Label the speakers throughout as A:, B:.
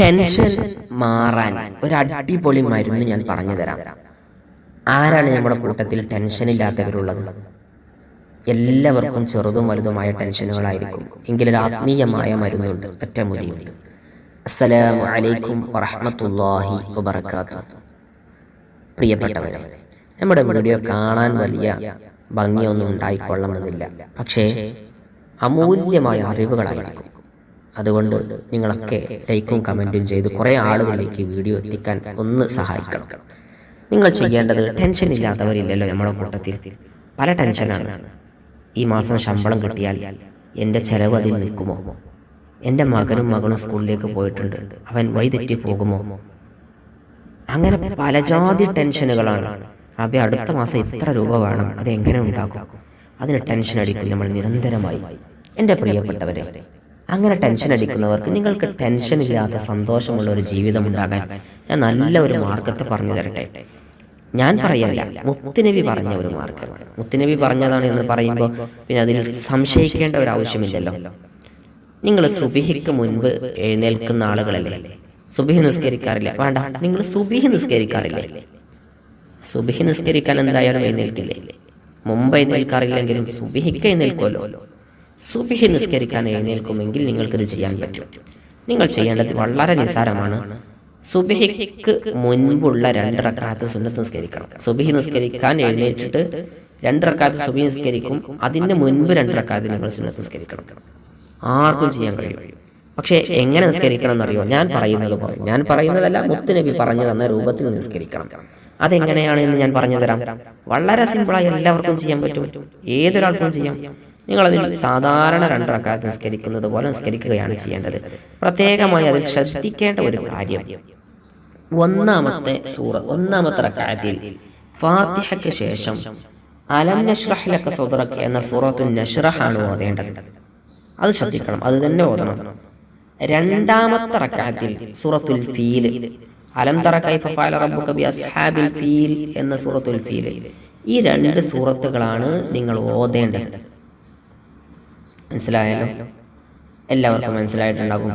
A: Tension മാറാൻ ഒരു അടിപൊളി മരുന്ന് ഞാൻ പറഞ്ഞു തരാം. ആരാണ് നമ്മുടെ കൂട്ടത്തിൽ ടെൻഷൻ ഇല്ലാത്തവരുള്ളത് എല്ലാവർക്കും ചെറുതും വലുതുമായ ടെൻഷനുകളായിരിക്കും. എങ്കിലൊരു ആത്മീയമായ മരുന്നുണ്ട് ഒറ്റമുതിയുണ്ട് അസ്സലാമു അലൈക്കും വറഹമത്തല്ലാഹി വബറകാതുഹു. പ്രിയപ്പെട്ടവരെ നമ്മുടെ വീഡിയോ കാണാൻ വലിയ ഭംഗിയൊന്നും ഉണ്ടായിക്കൊള്ളണമെന്നില്ല. പക്ഷേ അമൂല്യമായ അറിവുകളായിരിക്കും. അതുകൊണ്ട് നിങ്ങളൊക്കെ ലൈക്കും കമന്റും ചെയ്ത് കുറേ ആളുകളിലേക്ക് വീഡിയോ എത്തിക്കാൻ ഒന്ന് സഹായിക്കണം. നിങ്ങൾ ചെയ്യേണ്ടത് ടെൻഷൻ ഇല്ലാത്തവരില്ലല്ലോ നമ്മുടെ കൂട്ടത്തിൽ. പല ടെൻഷനാണ് ഈ മാസം ശമ്പളം കിട്ടിയാൽ എന്റെ ചെലവ് അതിൽ നിൽക്കുമോ? എന്റെ മകനും മകളും സ്കൂളിലേക്ക് പോയിട്ടുണ്ട്. അവൻ വഴിതെറ്റി പോകുമോ? അങ്ങനെ പല ജാതി ടെൻഷനുകളാണ് അവയെ അടുത്ത മാസം ഇത്ര രൂപ വേണം. അത് എങ്ങനെ ഉണ്ടാക്കും? അതിന് ടെൻഷൻ അടിക്കും നമ്മൾ നിരന്തരമായി. എന്റെ പ്രിയപ്പെട്ടവരെ അങ്ങനെ ടെൻഷൻ അടിക്കുന്നവർക്ക് നിങ്ങൾക്ക് ടെൻഷൻ ഇല്ലാത്ത സന്തോഷമുള്ള ഒരു ജീവിതം ഉണ്ടാകാൻ ഞാൻ നല്ല ഒരു മാർഗത്തെ പറഞ്ഞു തരട്ടെ. ഞാൻ പറയല്ല മുത്തുനബി പറഞ്ഞ ഒരു മാർഗമാണ് മുത്തുനബി പറഞ്ഞതാണ് എന്ന് പറയുമ്പോൾ പിന്നെ അതിൽ സംശയിക്കേണ്ട ഒരു ആവശ്യമില്ലല്ലോ. നിങ്ങൾ സുബിഹിക്ക് മുൻപ് എഴുന്നേൽക്കുന്ന ആളുകളല്ലേ? സുബിഹി നിസ്കരിക്കാറില്ല. വേണ്ട നിങ്ങൾ സുബിഹി നിസ്കരിക്കാറില്ലേ. സുബിഹി നിസ്കരിക്കാൻ എന്തായാലും എഴുന്നേൽക്കില്ലേ? മുമ്പ് എഴുന്നേൽക്കാറില്ലെങ്കിലും സുബിഹിക്ക് എഴുന്നേൽക്കുമല്ലോ. സുബിഹി നിസ്കരിക്കാൻ എഴുന്നേൽക്കുമെങ്കിൽ നിങ്ങൾക്കിത് ചെയ്യാൻ പറ്റും. നിങ്ങൾ ചെയ്യേണ്ടത് വളരെ നിസ്സാരമാണ്. സുബിഹിക്ക് മുൻപുള്ള രണ്ട് റക്കാത്ത് സുന്നത്ത് നിസ്കരിക്കണം. സുബിഹി നിസ്കരിക്കാൻ എഴുന്നേറ്റിട്ട് രണ്ട് സുബി നിസ്കരിക്കും. അതിന് മുൻപ് രണ്ട് റക്കാത്ത് നിങ്ങൾ സുന്നത്ത് നിസ്കരിക്കണം. ആർക്കും ചെയ്യാൻ കഴിയും. പക്ഷേ എങ്ങനെ നിസ്കരിക്കണം എന്നറിയോ? ഞാൻ പറയുന്നത് പോലെ. ഞാൻ പറയുന്നതല്ല മുത്തുനബി പറഞ്ഞു തന്ന രൂപത്തിൽ നിസ്കരിക്കണം. അതെങ്ങനെയാണ് എന്ന് ഞാൻ പറഞ്ഞു തരാം? വളരെ സിമ്പിളായി എല്ലാവർക്കും ചെയ്യാൻ പറ്റും. ഏതൊരാൾക്കും ചെയ്യാം? നിങ്ങൾ അതിൽ സാധാരണ രണ്ടറക്കാത്ത് നിസ്കരിക്കുന്നത് പോലെ നിസ്കരിക്കുകയാണ് ചെയ്യേണ്ടത്. പ്രത്യേകമായി അതിൽ ശ്രദ്ധിക്കേണ്ട ഒരു കാര്യം. ഒന്നാമത്തെ സൂറ ഒന്നാമത്തെ റക്കായത്തിൽ ഫാത്തിഹയ്ക്ക് ശേഷം അലം നഷ്റഹ്ലക്ക ലക സദറക് എന്ന സൂറത്തു നഷ്റഹ് ആണ് ഓതേണ്ടത്. അത് ശ്രദ്ധിക്കണം അത് തന്നെ ഓതണം. രണ്ടാമത്തെ റക്കാത്തിൽ സൂറത്തുൽ ഫീൽ അലം തറ കൈഫ ഫഅല റബ്ബുക ബി അസ്ഹാബിൽ ഫീൽ എന്ന സൂറത്തുൽ ഫീൽ ഈ രണ്ട് സൂറത്തുകളാണ് നിങ്ങൾ ഓതേണ്ടത്. മനസ്സിലായല്ലോ എല്ലാവർക്കും മനസ്സിലായിട്ടുണ്ടാകും.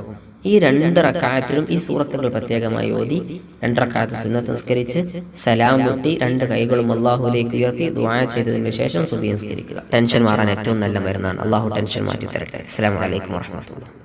A: ഈ രണ്ട് റക്കായത്തിലും ഈ സൂറത്തുകൾ പ്രത്യേകമായി ഓതി രണ്ട് റക്കായത്ത് സുന്നത്ത് നിസ്കരിച്ച് സലാം മുട്ടി രണ്ട് കൈകളും അള്ളാഹുലേക്ക് ഉയർത്തി ദുആ ചെയ്തതിന് ശേഷം സുബി നിസ്കരിക്കുക. ടെൻഷൻ മാറാൻ ഏറ്റവും നല്ല മരുന്നാണ്. അള്ളാഹു ടെൻഷൻ മാറ്റി തരട്ടെ അസ്സലാമു വലൈക്കും വറഹ്മത്തുള്ളാഹി